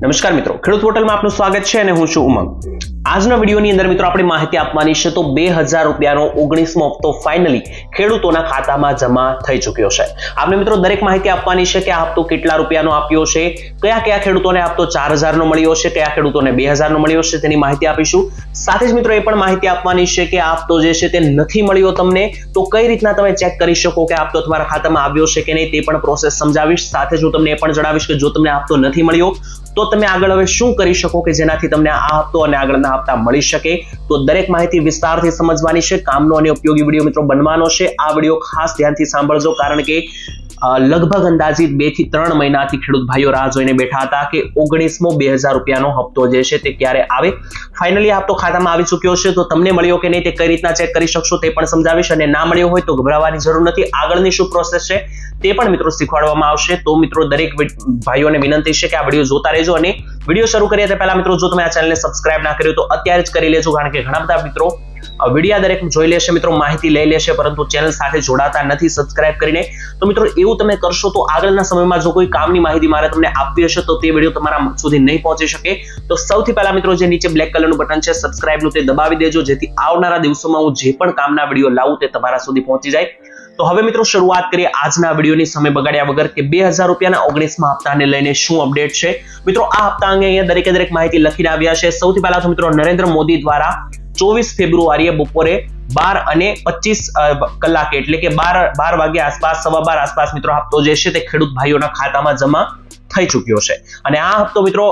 નમસ્કાર મિત્રો. ખેડૂત પોર્ટલમાં આપનું સ્વાગત છે અને હું છું ઉમંગ. આજના વિડીયોની અંદર મિત્રો આપણે માહિતી આપવાની છે તો બે હજાર રૂપિયાનો ઓગણીસમો હપ્તો ફાઇનલી ખેડૂતોના ખાતામાં જમા થઈ ચૂક્યો છે. આપણે મિત્રો દરેક માહિતી આપવાની છે કે આ હપ્તો કેટલા રૂપિયાનો આપ્યો છે, કયા કયા ખેડૂતોને હપ્તો ચાર હજારનો મળ્યો છે, કયા ખેડૂતોને બે હજારનો મળ્યો છે તેની માહિતી આપીશું. સાથે જ મિત્રો એ પણ માહિતી આપવાની છે કે આ હપ્તો જે છે તે નથી મળ્યો તમને, તો કઈ રીતના તમે ચેક કરી શકો કે હપ્તો તમારા ખાતામાં આવ્યો છે કે નહીં તે પણ પ્રોસેસ સમજાવીશ. સાથે જ હું તમને એ પણ જણાવીશ કે જો તમને હપ્તો નથી મળ્યો તો તમે આગળ હવે શું કરી શકો કે જેનાથી તમને આ હપ્તો અને આગળના હપ્તા મળી શકે? તો દરેક માહિતી વિસ્તારથી સમજવાની છે, કામનો અને ઉપયોગી વીડિયો મિત્રો બનવાનો છે. આ વીડિયો ખાસ ધ્યાનથી સાંભળજો કારણ કે લગભગ અંદાજિત બેથી ત્રણ મહિનાથી ખેડૂત ભાઈઓ રાહ જોઈને બેઠા હતા કે ઓગણીસમો બે હજાર રૂપિયાનો હપ્તો જે છે તે ક્યારે આવે? ફાઇનલી હપ્તો ખાતામાં આવી ચૂક્યો છે. તો તમને મળ્યો કે નહીં તે કઈ રીતના ચેક કરી શકશો તે પણ સમજાવીશ અને ના મળ્યો હોય તો ગભરાવાની જરૂર નથી. આગળની શું પ્રોસેસ છે? તે પણ મિત્રો શીખવાડવામાં આવશે. તો મિત્રો દરેક ભાઈઓને વિનંતી છે કે આ વીડિયો જોતા રહેજો અને વીડિયો શરૂ કરીએ તે પહેલા મિત્રો જો તમે આ ચેનલને સબસ્ક્રાઇબ ના કર્યું તો અત્યારે જ કરી લેજો કારણ કે ઘણા બધા મિત્રો વિડીયા દરેક જોઈ લેશે, મિત્રો માહિતી લઈ લેશે, પરંતુ ચેનલ સાથે જોડાતા નથી સબસ્ક્રાઇબ કરીને. તો મિત્રો એવું તમે કરશો તો આગળના સમયમાં જો કોઈ કામની માહિતી મારે તમને આપવી હશે તો તે વીડિયો તમારા સુધી નહીં પહોંચી શકે. તો સૌથી પહેલા મિત્રો જે નીચે બ્લેક કલરનું બટન છે સબસ્ક્રાઇબનું તે દબાવી દેજો, જેથી આવનારા દિવસોમાં હું જે પણ કામના વીડિયો લાવું તે તમારા સુધી પહોંચી જાય. તો હવે મિત્રો શરૂઆત કરીએ આજના વિડીયોની સમય બગાડ્યા વગર કે બે હજાર રૂપિયાના ઓગણીસમાં હપ્તાને લઈને શું અપડેટ છે? મિત્રો, આ હપ્તા અંગે અહીંયા દરેકે દરેક માહિતી લખીને આવ્યા છે. સૌથી પહેલા તો મિત્રો નરેન્દ્ર મોદી દ્વારા ચોવીસ ફેબ્રુઆરીએ બપોરે બાર અને પચીસ કલાકે એટલે કે બાર બાર વાગ્યા આસપાસ, સવા બાર આસપાસ મિત્રો હપ્તો જે છે તે ખેડૂત ભાઈઓના ખાતામાં જમા થઈ ચૂક્યો છે. અને આ હપ્તો મિત્રો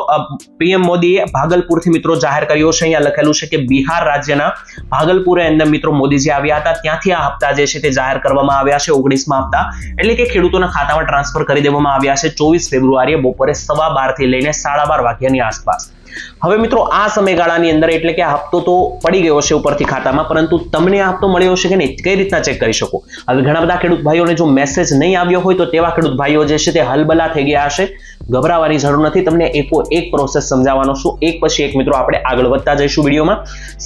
પીએમ મોદીએ ભાગલપુરથી મિત્રો જાહેર કર્યો છે. અહીંયા લખેલું છે કે બિહાર રાજ્યના ભાગલપુર અંદર મિત્રો મોદીજી આવ્યા હતા. ત્યાંથી આ હપ્તા જે છે તે જાહેર કરવામાં આવ્યા છે. ઓગણીસમાં હપ્તા. એટલે કે ખેડૂતોના ખાતામાં ટ્રાન્સફર કરી દેવામાં આવ્યા છે ચોવીસ ફેબ્રુઆરીએ બપોરે સવા બારથી લઈને સાડા બાર વાગ્યાની આસપાસ. હવે મિત્રો, આ સમયગાળાની અંદર એટલે કે આ હપ્તો તો પડી ગયો છે ઉપરથી ખાતામાં, પરંતુ તમને આ હપ્તો મળ્યો છે કે નહીં, કઈ રીતના ચેક કરી શકો? હવે ઘણા બધા ખેડૂત ભાઈઓને જો મેસેજ નહીં આવ્યો હોય તો તેવા ખેડૂત ભાઈઓ જે છે તે હલબલા થઈ ગયા હશે. ગભરાવાની જરૂર નથી, તમને એકો એક પ્રોસેસ સમજાવવાનો છું. એક પછી એક મિત્રો, આપણે આગળ વધતા જઈશું વિડીયોમાં.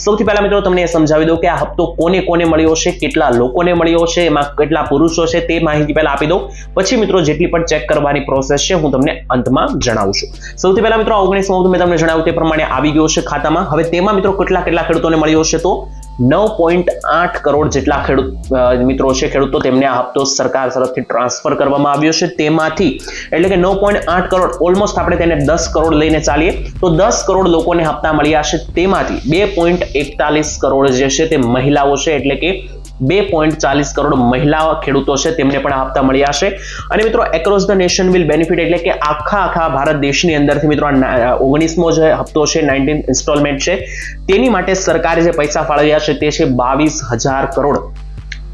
સૌથી પહેલા મિત્રો, તમને એ સમજાવી દઉં કે આ હપ્તો કોને કોને મળ્યો છે કેટલા લોકોને મળ્યો છે એમાં કેટલા પુરુષો છે તે માહિતી પહેલા આપી દઉં. પછી મિત્રો, જેટલી પણ ચેક કરવાની પ્રોસેસ છે, હું તમને અંતમાં જણાવું છું. સૌથી પહેલા મિત્રો ઓગણીસમાં મેં તમને જણાવ્યું તે પ્રમાણે આવી ગયો છે ખાતામાં. હવે તેમાં મિત્રો કેટલા કેટલા ખેડૂતોને મળ્યો છે તો નવ પોઈન્ટ આઠ કરોડ જેટલા ખેડૂત મિત્રો છે ખેડૂતો તેમને આ હપ્તો સરકાર તરફથી ટ્રાન્સફર કરવામાં આવ્યો છે. તેમાંથી એટલે કે નવ પોઈન્ટ આઠ કરોડ ઓલમોસ્ટ આપણે તેને દસ કરોડ લઈને ચાલીએ તો દસ કરોડ લોકોને હપ્તા મળ્યા છે. તેમાંથી બે પોઈન્ટ એકતાલીસ કરોડ જે છે તે મહિલાઓ છે એટલે કે બે પોઈન્ટ ચાલીસ કરોડ મહિલા ખેડૂતો છે, તેમને પણ આપતા મળ્યા છે. અને મિત્રો across the nation will benefit એટલે કે આખા આખા ભારત દેશની અંદરથી મિત્રો ઓગણીસમો જે હપ્તો છે નાઇન્ટીન ઇન્સ્ટોલમેન્ટ છે, તેની માટે સરકારે જે પૈસા ફાળવ્યા છે, તે છે બાવીસ હજાર કરોડ.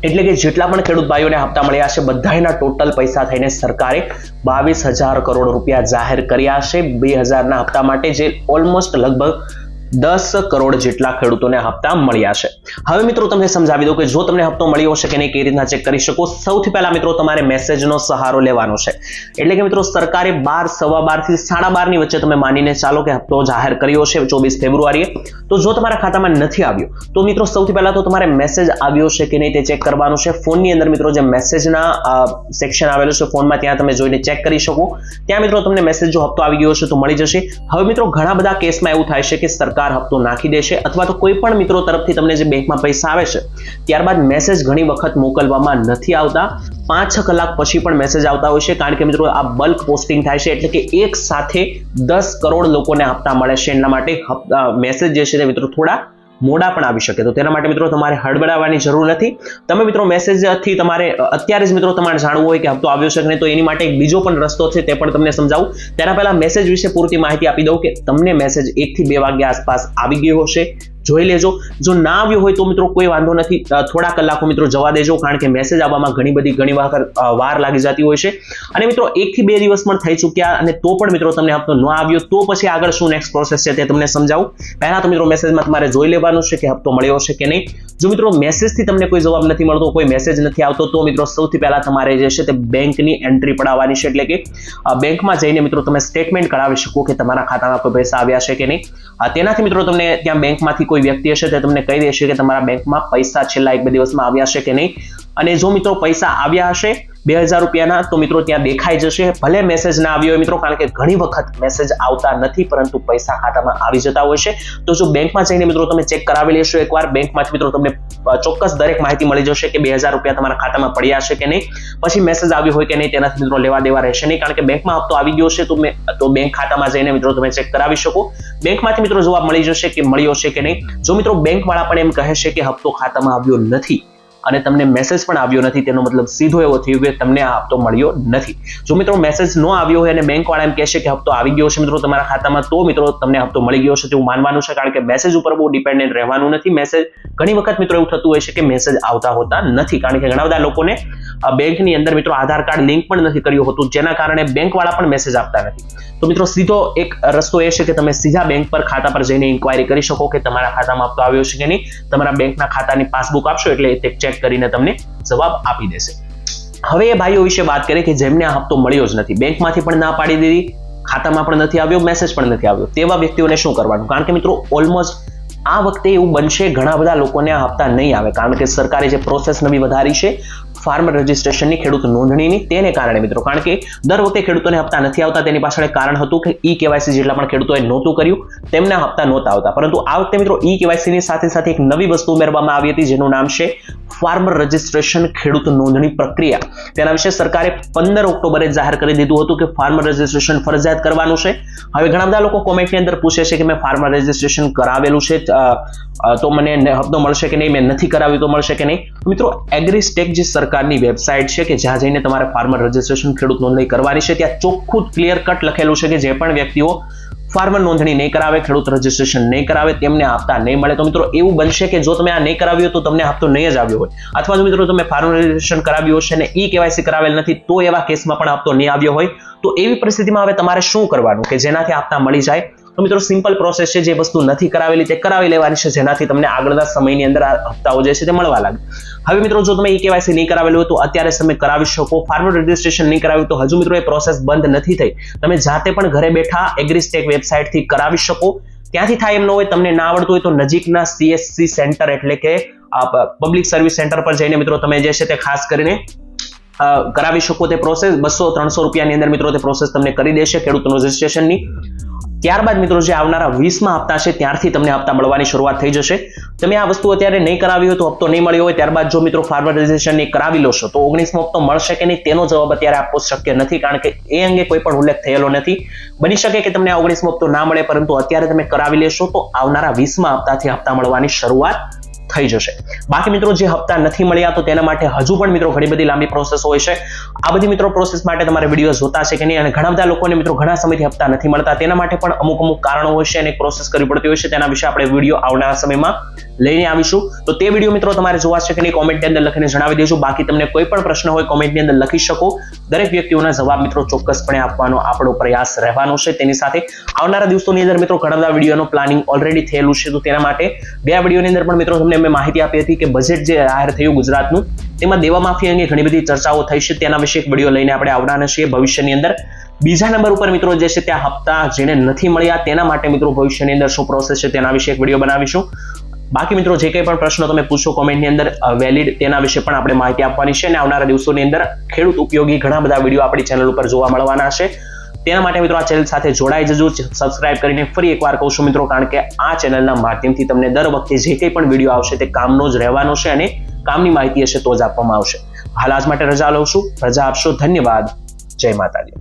એટલે કે જેટલા પણ ખેડૂત ભાઈઓને હપ્તા મળ્યા છે બધાના ટોટલ પૈસા થઈને સરકારે બાવીસ હજાર કરોડ રૂપિયા જાહેર કર્યા છે, બે હજારના હપ્તા માટે, જે ઓલમોસ્ટ લગભગ દસ કરોડ જેટલા ખેડૂતોને હપ્તા મળ્યા છે. હવે મિત્રો તમને સમજાવી દઉં કે જો તમને હપ્તો મળ્યો છે કે નહીં કેવી રીતના ચેક કરી શકો? સૌથી પહેલા મિત્રો તમારે મેસેજનો સહારો લેવાનો છે. એટલે કે મિત્રો સરકારે બાર, સવા બારથી સાડા બારની વચ્ચે તમે માનીને ચાલો કે હપ્તો જાહેર કર્યો છે ચોવીસ ફેબ્રુઆરીએ. તો જો તમારા ખાતામાં નથી આવ્યો, તો મિત્રો સૌથી પહેલા તો તમારે મેસેજ આવ્યો છે કે નહીં તે ચેક કરવાનું છે. ફોનની અંદર મિત્રો જે મેસેજના સેક્શન આવેલું છે, ફોનમાં ત્યાં તમે જોઈને ચેક કરી શકો. ત્યાં મિત્રો તમને મેસેજ જો હપ્તો આવી ગયો છે તો મળી જશે. હવે મિત્રો ઘણા બધા કેસમાં એવું થાય છે કે સરકાર હપ્તો નાખી દેશે અથવા તો કોઈ પણ મિત્રો તરફથી તમને જે બેંકમાં પૈસા આવે છે, ત્યારબાદ મેસેજ ઘણી વખત મોકલવામાં નથી આવતા. પાંચ છ કલાક પછી પણ મેસેજ આવતા હોય છે, કારણ કે મિત્રો આ બલ્ક પોસ્ટિંગ થાય છે એટલે કે એક સાથે દસ કરોડ લોકોને હપ્તા મળે છે. એના માટે મેસેજ જે છે તે મિત્રો થોડા મોડા પણ આવી શકે. તો તેના માટે મિત્રો તમારે હડબડાવવાની જરૂર નથી. તમે મિત્રો મેસેજથી તમારે, અત્યારે જ મિત્રો તમારે જાણવું હોય કે હપ્તો આવ્યો છે કે નહીં, તો એની માટે એક બીજો પણ રસ્તો છે તે પણ તમને સમજાવું. તેના પહેલા મેસેજ વિશે પૂરતી માહિતી આપી દઉં કે તમને મેસેજ એકથી બે વાગ્યા આસપાસ આવી ગયો હશે. જોઈ લેજો. જો ના આવ્યો હોય તો મિત્રો કોઈ વાંધો નથી. થોડા કલાકો મિત્રો જવા દેજો, કારણ કે મેસેજ આવવામાં ઘણી બધી, ઘણી વાર લાગી જતી હોય છે. અને મિત્રો એકથી બે દિવસ પણ થઈ ચૂક્યા અને તો પણ મિત્રો તમને હપ્તો ન આવ્યો, તો પછી આગળ શું નેક્સ્ટ પ્રોસેસ છે તે તમને સમજાવું. પહેલા તો મિત્રો મેસેજમાં તમારે જોઈ લેવાનું છે કે હપ્તો મળ્યો છે કે નહીં. જો મિત્રો મેસેજથી તમને કોઈ જવાબ નથી મળતો, કોઈ મેસેજ નથી આવતો, તો મિત્રો સૌથી પહેલા તમારે જે છે તે બેંકની એન્ટ્રી પડાવવાની છે. એટલે કે બેંકમાં જઈને મિત્રો તમે સ્ટેટમેન્ટ કઢાવી શકો કે તમારા ખાતામાં કોઈ પૈસા આવ્યા છે કે નહીં. તેનાથી મિત્રો તમને ત્યાં બેંકમાંથી કોઈ વ્યક્તિ હશે તે તમને કહી દેશે કે તમારા બેંકમાં પૈસા છેલ્લા એક બે દિવસમાં આવ્યા છે કે નહીં. અને જો મિત્રો પૈસા આવ્યા હશે બે હજાર રૂપિયાના, તો મિત્રો ત્યાં દેખાઈ જશે. ભલે મેસેજ ના આવ્યો હોય મિત્રો, કારણ કે ઘણી વખત મેસેજ આવતા નથી, પરંતુ પૈસા ખાતામાં આવી જતા હોય છે. તો જો બેંકમાં જઈને મિત્રો તમે ચેક કરાવી લેશો એકવાર. બેંકમાંથી મિત્રો તમને ચોક્કસ દરેક માહિતી મળી જશે કે બે હજાર રૂપિયા તમારા ખાતામાં પડ્યા છે કે નહીં. પછી મેસેજ આવ્યો હોય કે નહીં, તેનાથી મિત્રો લેવા દેવા રહેશે નહીં, કારણ કે બેંકમાં હપ્તો આવી ગયો છે, તો તો બેંક ખાતામાં જઈને મિત્રો તમે ચેક કરાવી શકો. બેંકમાંથી મિત્રો જવાબ મળી જશે કે મળ્યો છે કે નહીં. જો મિત્રો બેંકવાળા પણ એમ કહે છે કે હપ્તો ખાતામાં આવ્યો નથી અને તમને મેસેજ પણ આવ્યો નથી, તેનો મતલબ સીધો એવો થયો કે તમને આ હપ્તો મળ્યો નથી. જો મિત્રો મેસેજ ન આવ્યો હોય અને બેંક વાળા એમ કહેશે કે હપ્તો આવી ગયો છે મિત્રો તમારા ખાતામાં, તો મિત્રો તમને હપ્તો મળી ગયો છે તેવું માનવાનું છે કારણ કે મેસેજ ઉપર બહુ ડિપેન્ડન્ટ રહેવાનું નથી. મેસેજ ઘણી વખત મિત્રો એવું થતું હોય છે કે મેસેજ આવતા હોતા નથી. કારણ કે ઘણા બધા લોકોને બેંકની અંદર મિત્રો આધાર કાર્ડ લિંક પણ નથી કર્યું હોતું, જેના કારણે બેંક વાળા પણ મેસેજ આપતા નથી. તો મિત્રો સીધો એક રસ્તો એ છે કે તમે સીધા બેંક પર ખાતા પર જઈને ઇન્ક્વાયરી કરી શકો કે તમારા ખાતામાં હપ્તો આવ્યો છે કે નહીં. તમારા બેંકના ખાતાની પાસબુક આપશો એટલે તે ચેક કરીને તમને જવાબ આપી દેશે. હવે એ ભાઈઓ વિશે વાત કરીએ કે જેમને આ હપ્તો મળ્યો જ નથી. બેંકમાંથી પણ ના પાડી દીધી, ખાતામાં પણ નથી આવ્યો મેસેજ પણ નથી આવ્યો. તેવા વ્યક્તિઓને શું કરવાનું? કારણ કે મિત્રો ઓલમોસ્ટ આ વખતે એવું બનશે, ઘણા બધા લોકોને આ હપ્તા નહીં આવે. કારણ કે સરકારે જે પ્રોસેસ નવી વધારી છે ફાર્મર રજિસ્ટ્રેશનની ખેડૂત નોંધણીની તેને કારણે મિત્રો, કારણ કે દર વખતે ખેડૂતોને હપ્તા નથી આવતા, તેની પાછળ કારણ હતું કે ઈ કેવાયસી જેટલા પણ ખેડૂતોએ નહોતું કર્યું, તેમના હપ્તા નહોતા આવતા. પરંતુ આ વખતે મિત્રો ઈ કેવાયસીની સાથે સાથે એક નવી વસ્તુ ઉમેરવામાં આવી હતી, જેનું નામ છે ફાર્મર રજિસ્ટ્રેશન ખેડૂત નોંધણી પ્રક્રિયા. તેના વિશે સરકારે પંદર ઓક્ટોબરે જાહેર કરી દીધું હતું કે ફાર્મર રજિસ્ટ્રેશન ફરજિયાત કરવાનું છે. હવે ઘણા બધા લોકો કોમેન્ટની અંદર પૂછે છે કે મેં ફાર્મર રજિસ્ટ્રેશન કરાવેલું છે તો મને હપ્તો મળશે કે નહીં, મેં નથી કરાવ્યું તો મળશે કે નહીં? મિત્રો એગ્રીસ્ટેક જે સરકારની વેબસાઇટ છે કે જ્યાં જઈને તમારે ફાર્મર રજિસ્ટ્રેશન ખેડૂત નોંધણી કરવાની છે, ત્યાં ચોખ્ખું ક્લિયર કટ લખેલું છે કે જે પણ વ્યક્તિઓ ફાર્મર નોંધણી નહીં કરાવે, ખેડૂત રજિસ્ટ્રેશન નહીં કરાવે, તેમને આપતા નહીં મળે. તો મિત્રો, એવું બનશે કે જો તમે આ નહીં કરાવ્યું તો તમને આપતો નહીં જ આવ્યો હોય. અથવા જો મિત્રો, તમે ફાર્મર રજિસ્ટ્રેશન કરાવ્યું હશે અને ઈ કેવાયસી કરાવેલ નથી, તો એવા કેસમાં પણ આપતો નહીં આવ્યો હોય. તો એવી પરિસ્થિતિમાં હવે તમારે શું કરવાનું? કે જેનાથી આપતા મળી જાય તો મિત્રો સિમ્પલ પ્રોસેસ છે, જે વસ્તુ નથી કરાવેલી, તે કરાવી લેવાની છે, જેનાથી તમને આગળના સમયની અંદર આ હપ્તાઓ જે છે તે મળવા લાગે. હવે મિત્રો, જો તમે ઈ કેવાયસી નહીં કરાવેલું હોય તો અત્યારે તમે કરાવી શકો. ફાર્મર રજિસ્ટ્રેશન નહીં કરાવ્યું તો હજુ મિત્રો એ પ્રોસેસ બંધ નથી થઈ. તમે જાતે પણ ઘરે બેઠા એગ્રીસ્ટેક વેબસાઇટથી કરાવી શકો. ત્યાંથી થાય એમ ન હોય, તમને ના આવડતું હોય તો નજીકના સીએસસી સેન્ટર એટલે કે પબ્લિક સર્વિસ સેન્ટર પર જઈને મિત્રો તમે જે છે તે ખાસ કરીને કરાવી શકો તે પ્રોસેસ બસો, ત્રણસો રૂપિયાની અંદર મિત્રો તે પ્રોસેસ તમને કરી દેશે ખેડૂતનું રજિસ્ટ્રેશનની ત્યારબાદ મિત્રો જે આવનારા વીસમાં હપ્તા છે, ત્યારથી તમને હપ્તા મળવાની શરૂઆત થઈ જશે. તમે આ વસ્તુ અત્યારે નહીં કરાવી હોય તો હપ્તો નહીં મળ્યો હોય, ત્યારબાદ જો મિત્રો ફાર્મર રજિસ્ટ્રેશન કરાવી લો છો, તો ઓગણીસમો હપ્તો મળશે કે નહીં તેનો જવાબ અત્યારે આપવો શક્ય નથી, કારણ કે એ અંગે કોઈ પણ ઉલ્લેખ થયેલો નથી. બની શકે કે તમને આ ઓગણીસમો હપ્તો ના મળે, પરંતુ અત્યારે તમે કરાવી લેશો તો આવનારા વીસમાં હપ્તાથી હપ્તા મળવાની શરૂઆત થઈ જશે. બાકી મિત્રો જે હપ્તા નથી મળ્યા તો તેના માટે હજુ પણ મિત્રો ઘણી બધી લાંબી પ્રોસેસ હોય છે. આ બધી મિત્રો પ્રોસેસ માટે તમારે વીડિયો જોતા છે કે નહીં અને ઘણા બધા લોકોને મિત્રો ઘણા સમયથી હપ્તા નથી મળતા. તેના માટે પણ અમુક અમુક કારણો હોય છે અને પ્રોસેસ કરવી પડતી હોય છે. તેના વિશે આપણે વીડિયો આવનારા સમયમાં લઈને આવીશું. તો તે વીડિયો મિત્રો તમારે જોવા છે કે નહીં કોમેન્ટની અંદર લખીને જણાવી દેજો. બાકી તમને કોઈ પણ પ્રશ્ન હોય કોમેન્ટની અંદર લખી શકો. દરેક વ્યક્તિઓના જવાબ મિત્રો ચોક્કસપણે આપવાનો આપણો પ્રયાસ રહેવાનો છે. તેની સાથે આવનારા દિવસોની અંદર મિત્રો ઘણા બધા વિડીયોનો પ્લાનિંગ ઓલરેડી થયેલું છે. તો તેના માટે બે વિડીયોની અંદર પણ મિત્રો તમને મેં માહિતી આપી હતી કે બજેટ જે જાહેર થયું ગુજરાતનું, તેમાં દેવા માફી અંગે ઘણી બધી ચર્ચાઓ થઈ છે. તેના વિશે એક વીડિયો લઈને આપણે આવવાના છીએ ભવિષ્યની અંદર. બીજા નંબર ઉપર મિત્રો જે છે ત્યાં હપ્તા જેને નથી મળ્યા તેના માટે મિત્રો ભવિષ્યની અંદર શું પ્રોસેસ છે તેના વિશે એક વીડિયો બનાવીશું. બાકી મિત્રો જે કંઈ પણ પ્રશ્નો તમે પૂછો કોમેન્ટની અંદર વેલિડ તેના વિશે પણ આપણે માહિતી આપવાની છે અને આવનારા દિવસોની અંદર ખેડૂત ઉપયોગી ઘણા બધા વીડિયો આપણી ચેનલ ઉપર જોવા મળવાના છે. તેના માટે મિત્રો આ ચેનલ સાથે જોડાઈ જજો સબસ્ક્રાઇબ કરીને ફરી એકવાર કહું છું મિત્રો, કારણ કે આ ચેનલના માધ્યમથી તમને દર વખતે જે કંઈ પણ વીડિયો આવશે તે કામનો જ રહેવાનો છે અને કામની માહિતી હશે તો જ આપવામાં આવશે. હાલ આજ માટે રજા લઉં છું. રજા આપશો. ધન્યવાદ. જય માતાજી.